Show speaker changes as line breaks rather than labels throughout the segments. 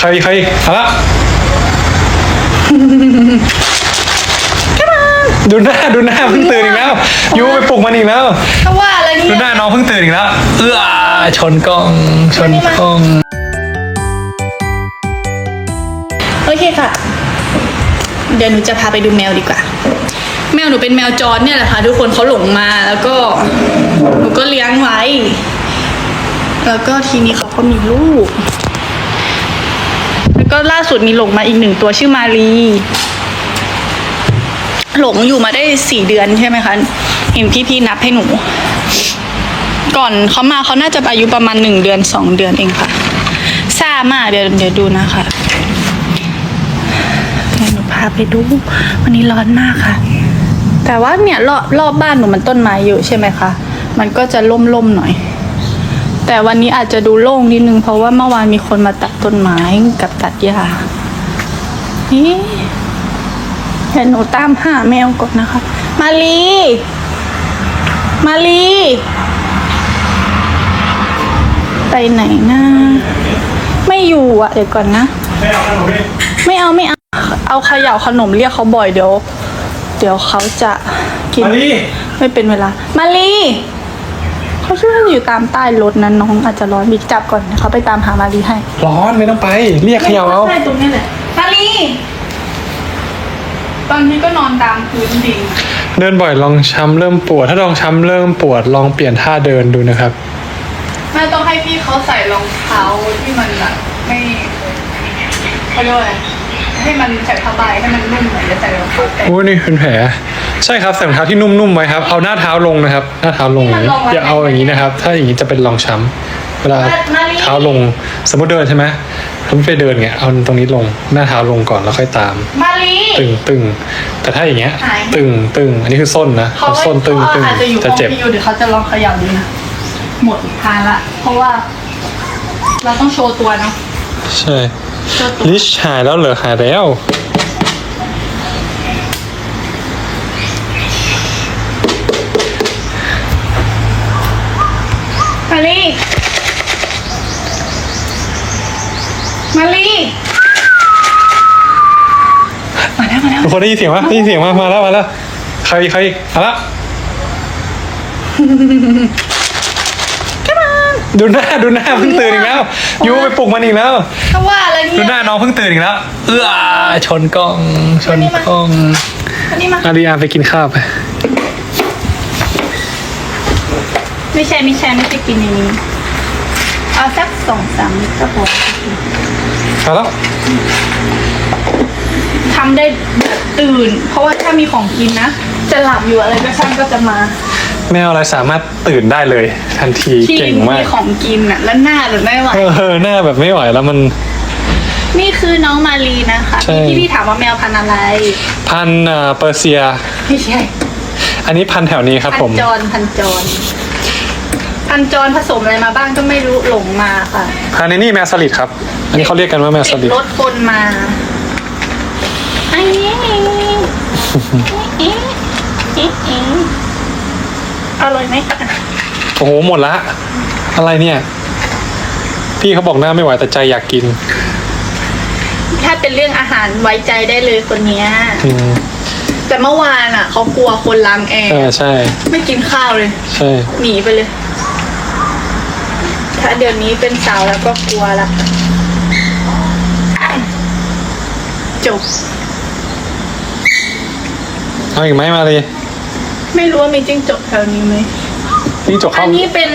ใครใครเอาละดูหน้าดูหน้าเพิ่งตื่นอีกแล้วยูไปปลุกมันอีกแล้ว
ก็ว่าอะไร
ดู
เนี่ย
หน้าน้องเพิ่งตื่นอีกแล้ว เอื้อชนกล้องชนกล้อง
โอเคค่ะ เดี๋ยวหนูจะพาไปดูแมวดีกว่า แมวหนูเป็นแมวจรเนี่ยแหละค่ะทุกคนเขาหลงมาแล้วก็หนูก็เลี้ยงไว้ แล้วก็ทีนี้เขาก็มีลูกแล้ว ก็ล่าสุดมีหลงมาอีกหนึ่งตัวชื่อมารีหลงอยู่มาได้สี่เดือนใช่ไหมคะเห็นพี่ๆนับให้หนู ก่อนเขามาเขาน่าจะอายุประมาณหนึ่งเดือนสองเดือนเองค่ะซ่ามากเดี๋ยวเดี๋ยวดูนะคะหนูพาไปดู วันนี้ร้อนมากค่ะ แต่ว่าเนี่ยรอบรอบบ้านหนูมันต้นไม้เยอะใช่ไหมคะมันก็จะล่มๆหน่อย แต่วันนี้อาจจะดูโล่งนิดนึง เพราะว่าเมื่อวานมีคนมาตัดต้นไม้กับตัดหญ้านี่เดี๋ยวหนูตามหาแมวก่อนนะคะ มาลี มาลี ไปไหนนะไม่อยู่อะ เดี๋ยวก่อนนะ
ไม่เอาขนมนี่
ไม่เอาไม่เอา เอาเขย่าขนมเรียกเขาบ่อยเดี๋ยว เดี๋ยวเขาจะกิน
มาลี
ไม่เป็นเวลา มาลี เขาชื่อว่าอยู่ตามใต้รถนั้นน้องอาจจะร้อนบิ๊กจับก่อนเขาไปตามหามาลีให้
ร้อนไม่ต้องไป เรียกเขย่าเอา
ใช่ตรงนี้แหละมาลีตอนนี้ก็นอนตามพื้นดิน
เดินบ่อยลองช้ำเริ่มปวด ถ้าลองช้ำเริ่มปวดลองเปลี่ยนท่าเดินดูนะครับ
แม่ต้องให้พี่เขาใส่รองเท้าที่มันแบบไม่เขาเรียกว่าอะไร ให้มันใส่ผ้าใบให้มันนุ่มหน่อยจะใส่รองเท้าแตะ
โอ้นี่เป็นแผล ใช่ครับใส่รองเท้าที่นุ่มๆไว้ครับ เอาหน้าเท้าลงนะครับ หน้าเท้าลงอย่างนี้อย่าเอาอย่างนี้นะครับ ถ้าอย่างนี้จะเป็นรองช้ำเวลาเท้าลงสมมติเดินใช่ไหมถ้าไม่ไปเดินเงี้ยเอาตรงนี้ลงหน้าเท้าลงก่อนแล้วค่อยตาม
มาลี
ตึงตึงแต่ถ้าอย่างเงี้ย
หาย
ตึงตึงอันนี้คือส้นนะ
เขา
เอาส้นตึงตึง
อาจจะอยู่ห้
จะ
อง
เจ็บ
พี่อยู่เดี๋ยวเขาจะลองเขย่าดูนะหมดทางละ เพราะว่า เราต้องโชว์ตัวเนาะ
ใช่
โชว์ตัว
ลิชหายแล้วเหรอหายแล้ว
มาลีมาลีมาแล้วมาแล้ว
ทุกคนได้ยินเสียงปะได้ยินเสียงมามาแล้วมาแล้วใครใครมาละ ดูหน้าดูหน้าเพิ่งตื่นอีกแล้วยูไปปลุกมันอีกแล้ว
ก็ว่าอะไร
ดู
เนี่ย
หน้าน้องเพิ่งตื่นอีกแล้ว เอื้อชนกล้องชนกล้อง
อันนี้มา
อาริยาไปกินข้าวไป
ไม่ใช่ไม่ใช่ไม่ใช่กินในนี้เอาสักสองสามก็พอ
มาแล้ว
ทำได้แบบตื่น เพราะว่าถ้ามีของกินนะ จะหลับอยู่อะไรก็ช่างก็จะมา
แมวอะไรสามารถตื่นได้เลย ทันที
ที่
เก่งมา
มี
ก
ของกินอะ แล้วหน้าแบบไม่ไหว
เออหน้าแบบไม่ไหวแล้วมัน
นี่คือน้องมารีนะคะ
ใช่
ที่พี่ถามว่าแมวพันธุ์อะไร
พันธุ์อ่าเปอร์เซีย
ไม่ใช่
อันนี้พันธุ์แถวนี้ครับ
พั
ผ
น
ม
จรพันจรพันจรผสมอะไรมาบ้างก็ไม่รู้หลงมาค่ะ
พันธุ์นี่แมวสลิดครับ อันนี้เขาเรียกกันว่าแมวส
ติด
ลิด
รถคนมาอันนี้เอ๊ะเอ๊ะเอ๊ะ อร่อยไหมคะ
โอ้โหหมดละ อะไรเนี่ย พี่เขาบอกหน้าไม่ไหวแต่ใจอยากกิน
ถ้าเป็นเรื่องอาหารไว้ใจได้เลยคนเนี้ย
อืม
แต่เมื่อวานอะเขากลัวคนล้างแอร์
เออใช่
ไม่กินข้าวเลย
ใช่
หนีไปเลย ถ้าเดี๋ยวนี้เป็นสาวแล้วก็กลัวละจบ
เอาอีกไหมมาเลย
ไม่รู้ว่ามีจิ้งจกแถวนี้ไหม
จิ้งจก
อั
เข้าน
นี้เป็น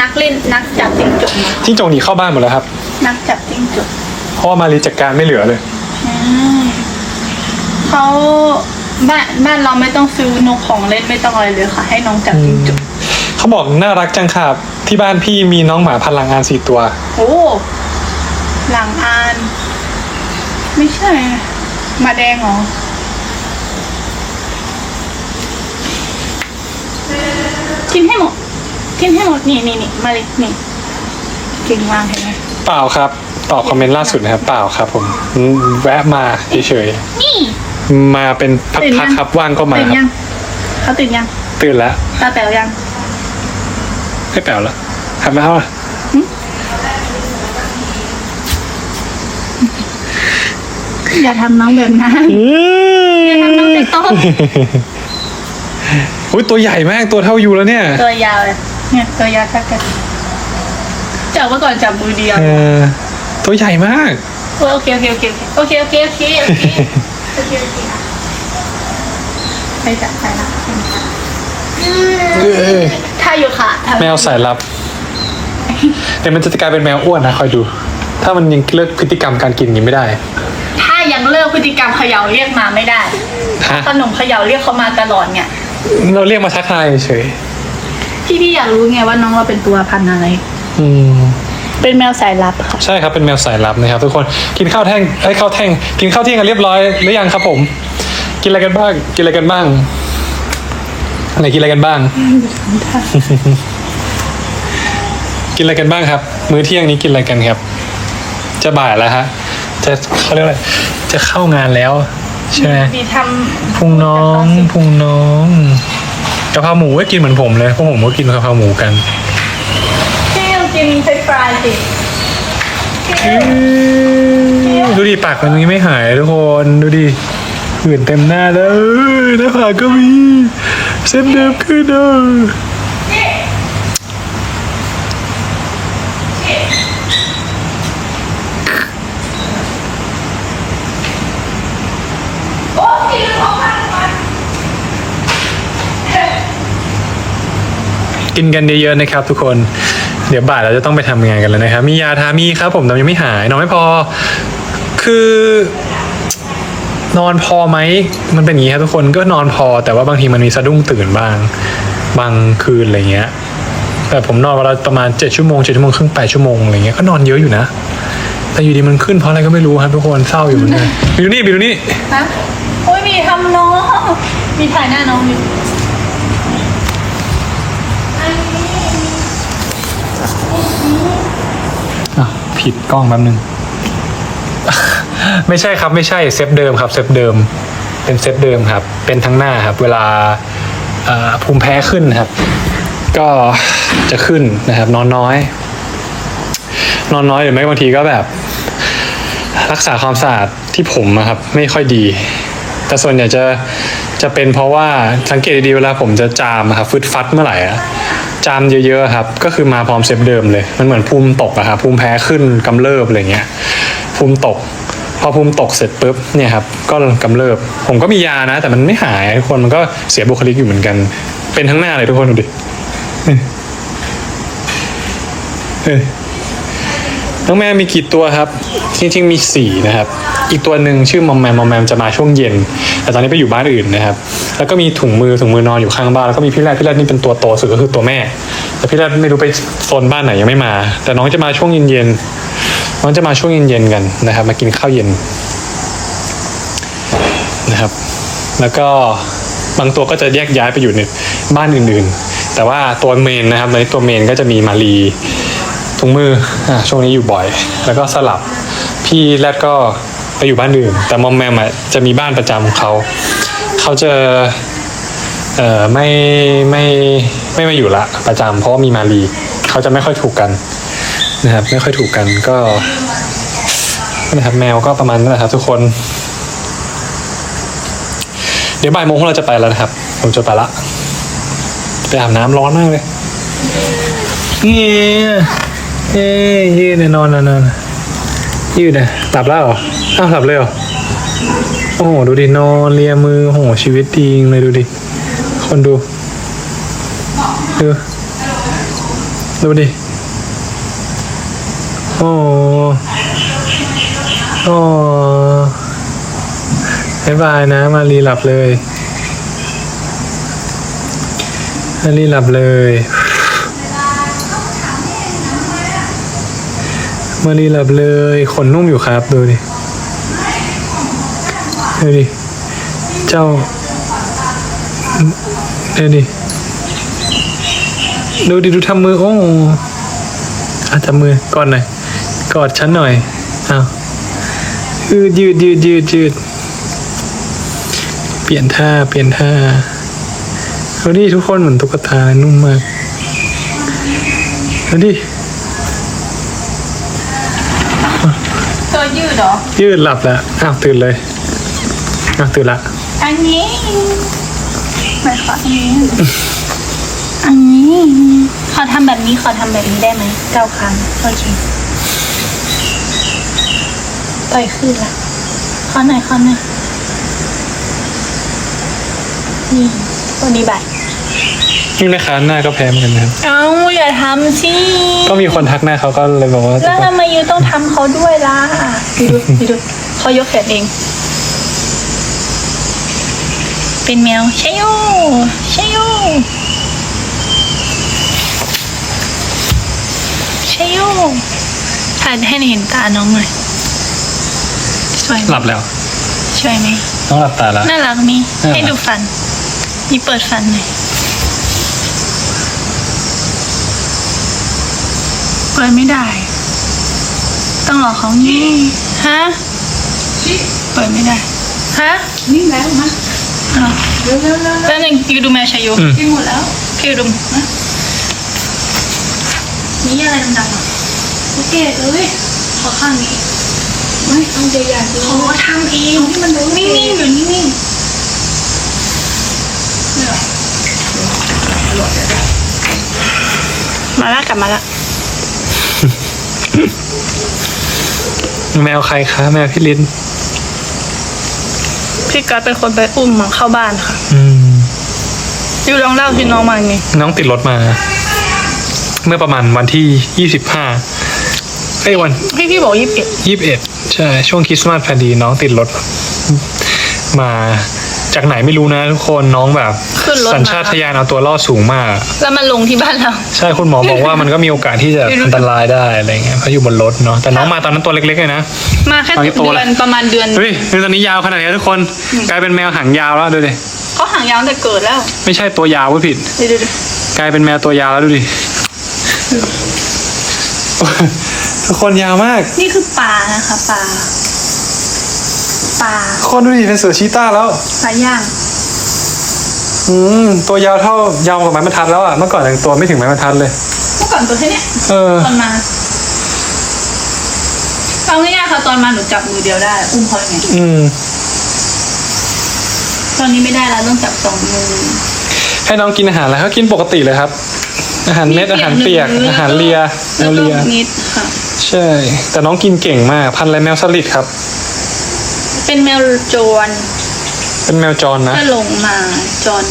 นักเล่นนักจับจิ้งจกนะ
จิ้งจกหนีเข้าบ้านหมดแล้วครับ
นักจับจิ้งจก
เพราะว่ามารีจัดการไม่เหลือเลย
เขาบ้านบ้านเราไม่ต้องซื้อนกของเล่นไม่ต้องอะไรเลยค่ะ ให้น้องจับจิ้งจก
เขาบอกน่ารักจังครับที่บ้านพี่มีน้องหมาพลังงานสี่ตัว
โอ้หลังอาน ไม่ใช่ มาแดงเหรอ กินให้หมด กินให้หมด นี่นี่นี่มาเลยนี่เก่งมากเห็นไหม
เปล่าครับ ตอบคอมเมนต์ล่าสุดนะครับ เปล่าครับ ผมอืมแวะมาเฉย
นี่
ๆมาเป็น
ตื่นยั
พัก
ง
ๆครับว่างก็มา
ตื่น
ค
ยั
รับ
งเขาตื่นยัง
ตื่นแล้ว
ตาแป๋วยัง
ไม่แปลวแล้วทำแล้วอะ
อย่าทำน้องแบบนั้นอย่าทำน้องติดโต๊ะ
อุ้ยตัวใหญ่มากตัวเท่ายูแล้วเนี่ย
ตัวยาวเลยเนี่ยตัวยาวเท่ากันจับเมื่อก่อนจับมือเดียว
เออ ตัวใหญ่มาก
โอเคโอเคโอเคโอเคโอเคโอเคโอเคโอเคโอเคไปจับไปละ
เออ
ถ้าอยู่ค่ะ
แมวสายลับเดี๋ยวมันจะกลายเป็นแมวอ้วนนะคอยดู ถ้ามันยังเลิกพฤติกรรมการกินอย่างนี้ไม่ได้
ถ้ายังเลิกพฤติกรรมเขย่าเรียกมาไม่ได้
ฮะ
ขนมเขย่าเรียกเขามาตลอดเนี่ย
เราเรียกมาทักทายเฉย
พี่พี่อยากรู้ไงว่าน้องเราเป็นตัวพันธุ์อะไร
อืม
เป็นแมวสายลับค่ะ
ใช่ครับเป็นแมวสายลับนะครับ ทุกคนกินข้าวแท่งไอ้ยข้าวแท่งกินข้าวเที่ยงกันเรียบร้อยหรือยังครับผม กินอะไรกันบ้างกินอะไรกันบ้างไหนกินอะไรกันบ้าง กินอะไรกันบ้างครับ มื้อเที่ยงนี้กินอะไรกันครับ จะบ่ายแล้วฮะจะเขาเรียกอะไรจะเข้างานแล้ว ใช่ไหม
มีท
พุงน้องพุงน้องกะเพราหมูก็กินเหมือนผมเลยพวกผมก็กินกะเพราหมูกันำ
พี่ยังกินเฟรนช์ฟรายสิ
ดูดิปากมันนี้ไม่หายทุกคนดูดิหื่นเต็มหน้าเลยหน้าผากก็มีเส้นเดิมขึ้นเด้อ
โอ้พี่ลืมออกมาก่อน
กินกันเยอะๆนะครับ ทุกคน เดี๋ยวบ่ายเราจะต้องไปทำงานกันแล้วนะครับ มียาทามีครับ ผมแต่ยังไม่หายนอนไม่พอ คือนอนพอไหม มันเป็นอย่างนี้ครับทุกคนก็นอนพอ แต่ว่าบางทีมันมีสะดุ้งตื่นบ้าง บางคืนอะไรเงี้ย แต่ผมนอนวันละประมาณเจ็ดชั่วโมงเจ็ดชั่วโมงครึ่งแปดชั่วโมงอะไรเงี้ยก็นอนเยอะอยู่นะ แต่อยู่ดีมันขึ้นเพราะอะไรก็ไม่รู้ครับทุกคนเศร้าอยู่เหมือนกันบิวนี่บิวนี่
นะโอ้ยมีทำน้องมีถ่ายหน้าน้องอยู่
อะผิดกล้องแป๊บนึง ไม่ใช่ครับไม่ใช่เซฟเดิมครับเซฟเดิม เป็นเซฟเดิมครับ เป็นทั้งหน้าครับ เวลาเอ่อภูมิแพ้ขึ้นครับ ก็จะขึ้นนะครับ นอนน้อย นอนน้อยหรือไม่บางทีก็แบบ รักษาความสะอาดที่ผมอะครับ ไม่ค่อยดี แต่ส่วนใหญ่จะจะเป็นเพราะว่าสังเกตดีเวลาผมจะจามครับฟึดฟัดเมื่อไหร่อะ จามเยอะๆครับ ก็คือมาพร้อมเซฟเดิมเลย มันเหมือนภูมิตกอะครับภูมิแพ้ขึ้นกำเริบอะไรเงี้ยภูมิตก พอภูมิตกเสร็จปุ๊บเนี่ยครับก็กำเริบ ผมก็มียานะ แต่มันไม่หายทุกคนมันก็เสียบุคลิกอยู่เหมือนกัน เป็นทั้งหน้าเลยทุกคนดูดิเฮ้ยน้องแมวมีกี่ตัวครับ จริงๆมีสี่นะครับ อีกตัวหนึ่งชื่อมอมแมมมอมแมมจะมาช่วงเย็น แต่ตอนนี้ไปอยู่บ้านอื่นนะครับ แล้วก็มีถุงมือถุงมือนอนอยู่ข้างบ้านแล้วก็มีพี่แรดพี่แรดนี่เป็นตัวโตสุดก็คือตัวแม่ แต่พี่แรดไม่รู้ไปโซนบ้านไหนยังไม่มา แต่น้องจะมาช่วงเย็นๆน้องจะมาช่วงเย็นๆกันนะครับ มากินข้าวเย็นนะครับ แล้วก็บางตัวก็จะแยกย้ายไปอยู่ในบ้านอื่นๆ แต่ว่าตัวเมนนะครับในตัวเมนก็จะมีมารีถุงมืออะช่วงนี้อยู่บ่อย แล้วก็สลับพี่แรดก็ไปอยู่บ้านอื่น แต่มอมแมมจะมีบ้านประจำของเขา เขาจะเอ่อไม่ไม่ไม่มาอยู่ละประจำเพราะมีมารีเขาจะไม่ค่อยถูกกันนะครับ ไม่ค่อยถูกกันก็นะครับแมวก็ประมาณนั้นแหละครับ ทุกคน เดี๋ยวบ่ายโมงเราจะไปแล้วนะครับ ผมจะไปละไปอาบน้ำร้อนมากเลยนี่เอ้ยยืดเลยนอนนอนนอนยืดเลยหลับแล้วเหรออ้าวหลับเลยเหรอ โอ้โหดูดินอนเลียมือโอ้โหชีวิตจริงเลยดูดิ คนดู ดู ดูดิ โอ้โอ้บายบายนะ มารีหลับเลย มารีหลับเลยมารีหลับเลย ขนนุ่มอยู่ครับ ดูดิ ดูดิ เจ้าดูดิ ดูดิ ดูทำมือ โอ้อาจับมือก่อนหน่อย กอดฉันหน่อยเอายืดยืดยืดยืดยืดเปลี่ยนท่า เปลี่ยนท่าดูดิทุกคนเหมือนตุ๊กตานุ่มมากดูดิ
ตัวยืดเหรอ
ยืดหลับแล้วอ้าวตื่นเลย อ้าวตื่นละ
อันนี้ไม่ขออันนี้ อันนี้ขอทำแบบนี้ขอทำแบบนี้ได้ไหมเก้าครั้งโอเคต่อยขึ้นละขอหน่อยขอหน่อยนี่ตัวนี้บัตร
นี่แม่ค้าหน้าก็แพ้เหมือนกันนะครับ
เอาอย่าทำสิ
ก็มีคนทักหน้าเขาก็เลยบอกว่า
แล้วทำไมยูต้องทำเขาด้วยล่ะดูดูดูดูเขายกแขนเอง เป็นแมวใช่ยูใช่ยูใช่ยูถ่ายให้เห็นตาน้องหน่อยสวยไหม
หลับแล้ว
สวยไหม
ต้องหลับตาแล้ว
น่ารักมี
น่ารัก
ให้ดูฟัน มีเปิดฟันหน่อยเปิดไม่ได้ ต้องรอเขานี่ฮะเปิดไม่ได้ ฮะ
นี่แล้วมา
อ้าว
เร็วเร็วเร็ว
แป๊บนึงพี่ดูแมวชายโย
อืม
กินหมดแล้ว
พี่ดูนะนี่อะไรดำๆอะ
โอเคเลย
ขอข้างนี้
ไม่เอาใหญ่ๆเลย
เขาทำเอง
เอาที่มันรู้
นิ่งๆอยู่นิ่งๆมาละกลับมาละ
แมวใครคะแมวพี่ลิน
พี่กัดเป็นคนไปอุ้มมันเข้าบ้านค่ะ
อืม
ยูลองเล่าที่น้องมาไง
น้องติดรถมา เมื่อประมาณวันที่ยี่สิบห้าไอ้ยวัน
พี่พี่บอกยี่สิบเอ็ด
ยี่สิบเอ็ดใช่ ช่วงคริสต์มาสพอดีน้องติดรถมา จากไหนไม่รู้นะทุกคนน้องแบบ
ขึ้นรถ
สัญชาตญาณเอาตัวรอดสูงมาก
แล้วมันลงที่บ้านเรา
ใช่คุณหมอบอกว่ามันก็มีโอกาสที่จะอันตรายได้อะไรเงี้ยเพราะอยู่บนรถเนาะแต่น้องมาตอนนั้นตัวเล็กๆเลยนะ
มาแค่
ตอนนี้
สิบ
โต
เดื
แล้
อ
ว
นประมาณเดือน
เฮ้ยดูตอนนี้ยาวขนาดนี้ทุกคนกลายเป็นแมวหางยาวแล้วดูดิ
เขาหางยาวตั้งแต่เกิดแล้ว
ไม่ใช่ตัวยาวว่าผิด
ดูดูดู
กลายเป็นแมวตัวยาวแล้วดูดิ ทุกคนยาวมาก
นี่คือปลานะคะปลา ปลา
ทุกคนดูดิเป็นเสือชีต้าแล้ว
ปลาย่าง
อืม ตัวยาวเท่ายาวกว่าไม้บรรทัดแล้วอะ เมื่อก่อนยังตัวไม่ถึงไม้บรรทัดเลย
เมื่อก่อนตัวแค่เนี้ย
เออ
ตอนมาเอาง่ายๆค่ะตอนมาหนูจับมือเดียวได้ อุ้มเขาอย่างเงี้ย
อืม
ตอนนี้ไม่ได้แล้วต้องจับสองมือ
ให้น้องกินอาหารแล้วเขากินปกติเลยครับ อาหารเม็ดอาหารเปียก อาหารเลียแม
แล้ว
ว
ก็
เลีย
นิดค่ะ
ใช่ แต่น้องกินเก่งมาก พันธุ์อะไรแมวสลิดครับ
เป็นแมวโจร
เป็นแมวจรนะ
ก็ลงมาจอน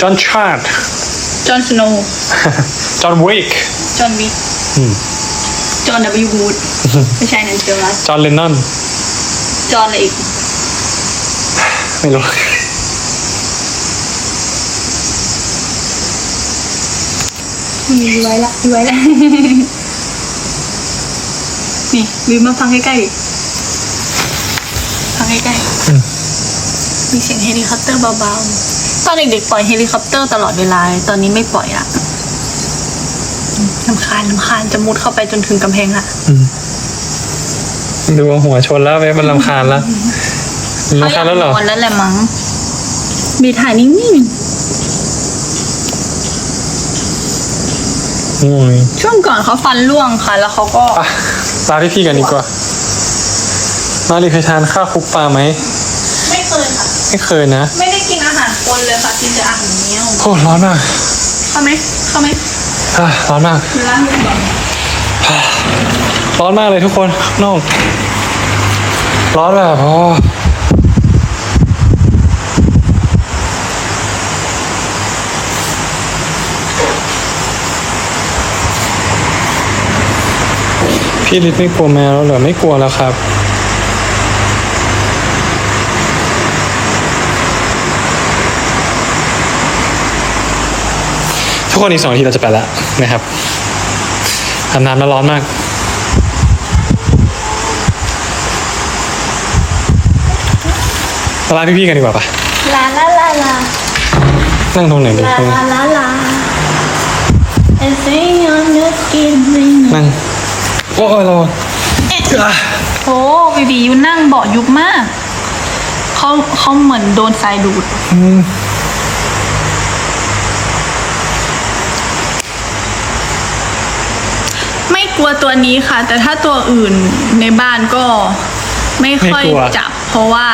จอห์นชาร์ด
จอนสโนว์
จอห์นวิก
จอนวิก
อืม
จอนดับบิววูดไม่ใช่นั่นเจอรัส
จอห์นเลนนอน
จอนอะไรอีก
ไม่รู้
มีไว้ละมีไว้ละ นี่วิวมาฟังใกล้ๆดิฟัง ใกล้
อืม
ๆมีเสียงเฮลิคอปเตอร์เบาๆ ตอนเด็กๆปล่อยเฮลิคอปเตอร์ตลอดเวลา ตอนนี้ไม่ปล่อยละอืมลำคาญลำคาญจะมุดเข้าไปจนถึงกำแพงละ
อืมดูว่าหัวชนแล้วเว้ยมันลำคาญแล้วลำคาญแล้วเหรอ
เขายากนอนแล้วแหละมั้งบีถ่ายนิ่ง
อืม
ๆช่วงก่อนเขาฟันร่วงค่ะ แล้วเขาก็
อะลาพี่ๆกันดีกว่า มารีเคยทานข้าวคลุกปลาไหม
ไม่เคยค่ะ
ไม่เคยนะ
ไม่ได้กินอาหารคนเลยค่ะกินแต่อาหารเนี้ยว
โอ้ร้อนมาก
เข้าไหมเข้าไหม
อะร้อนมาก
เวลามือก่อน
ร้อนมากเลยทุกคนข้างนอกร้อนแบบอ๋อพี่ลิศไม่กลัวแมวแล้วเหรอไม่กลัวแล้วครับ ทุกคนอีกสองนาทีเราจะไปแล้วนะครับอาบน้ำแล้วร้อนมากมาลาพี่ๆกันดีกว่าปะ
ลาลาลาลา
นั่งตรงไหนดี
ลาลาลาลา and sing on the skin
นั่งโอ้ยเราอะ
โอ้บีบียูนั่งเบาะยุบมากเขาเขาเหมือนโดนทรายดูด
อืม
ไม่ กลัวตัวนี้ค่ะ แต่ถ้าตัวอื่นในบ้านก็ไม่ค่อย
ไม่กลัว
จับ เพราะว่า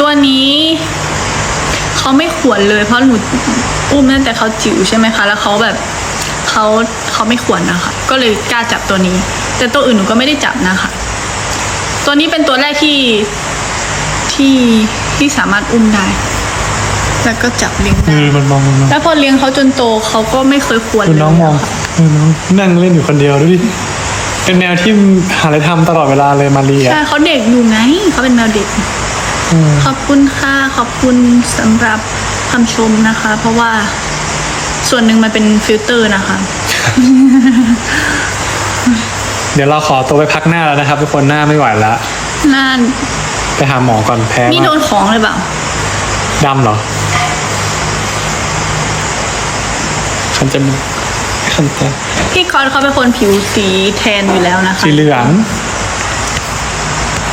ตัวนี้เขาไม่ขวนเลย เพราะหนูอุ้มตั้งแต่เขาจิ๋วใช่ไหมคะ แล้วเขาแบบเขาเขาไม่ขวนนะคะ ก็เลยกล้าจับตัวนี้ แต่ตัวอื่นหนูก็ไม่ได้จับนะคะ ตัวนี้เป็นตัวแรกที่ที่ที่สามารถอุ้มได้ แล้วก็จับเลี้ยง
เอ
ได้
อมันมองมันมอง
แล้วพอเลี้ยงเขาจนโตเขาก็ไม่เคยขวน
คุณ
เลย
น้องมองะ
ค่ะ
เออ น้องนั่งเล่นอยู่คนเดียวดูดิ เป็นแมวที่หาอะไรทำตลอดเวลาเลยมาเรีย
ใช่เขาเด็กอยู่ไงเขาเป็นแมวเด็ก
อืม
ขอบคุณค่ะขอบคุณสำหรับคำชมนะคะ เพราะว่าส่วนหนึ่งมันเป็นฟิลเตอร์นะคะ
เดี๋ยวเราขอตัวไปพักหน้าแล้วนะครับทุกคนหน้าไม่ไหวแล้ว
น่า
ไปหาหมอก่อนแพ้
นี่โด
มาก
นของเลยเปล่า
ดำเหรอคันจมูก คันตา
พี่กอนเขาเป็นคนผิวสีแทนอยู่แล้วนะคะ
สีเหลือง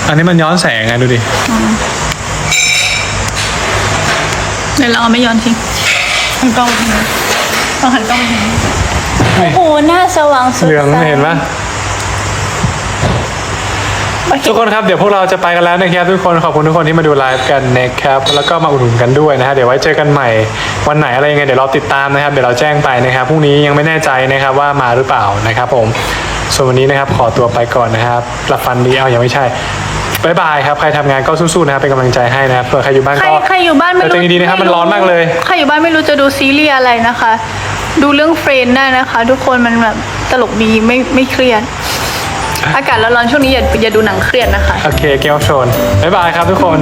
อันนี้มันย้อนแสงไงดูดิ
เดี๋ยวเราเอาไม่ย้อนทิ้งหันกล้องไปทางนี้เราหันกล้องไปทางนี้โอ้โหหน้าสว่างสดใส
เหลืองเห็นปะ
โอเค
ทุกคนครับเดี๋ยวพวกเราจะไปกันแล้วนะครับทุกคนขอบคุณทุกคนที่มาดูไลฟ์กันนะครับแล้วก็มาอุดหนุนกันด้วยนะฮะเดี๋ยวไว้เจอกันใหม่วันไหนอะไรยังไงเดี๋ยวเราติดตามนะครับเดี๋ยวเราแจ้งไปนะครับพรุ่งนี้ยังไม่แน่ใจนะครับว่ามาหรือเปล่านะครับผมส่วนวันนี้นะครับขอตัวไปก่อนนะครับหลับฟันดีเอายังไม่ใช่บายบายครับใครทำงานก็สู้ๆนะครับเป็นกำลังใจให้นะครับเผื่อใครอยู่บ้าน
ใคร
ก็
ใครอยู่บ้านไม่
แต่
รู้
ตัวเองดีๆนะครับมันร้อนมากเลย
ใครอยู่บ้านไม่รู้จะดูซีรีส์อะไรนะคะ ดูเรื่องเฟรนด์ได้นะคะ ทุกคนมันแบบตลกดีไม่ไม่เครียด อากาศร้อนๆช่วงนี้อย่าอย่าดูหนังเครียดนะคะ
โอเค เกมโชน บ๊ายบายครับทุกคน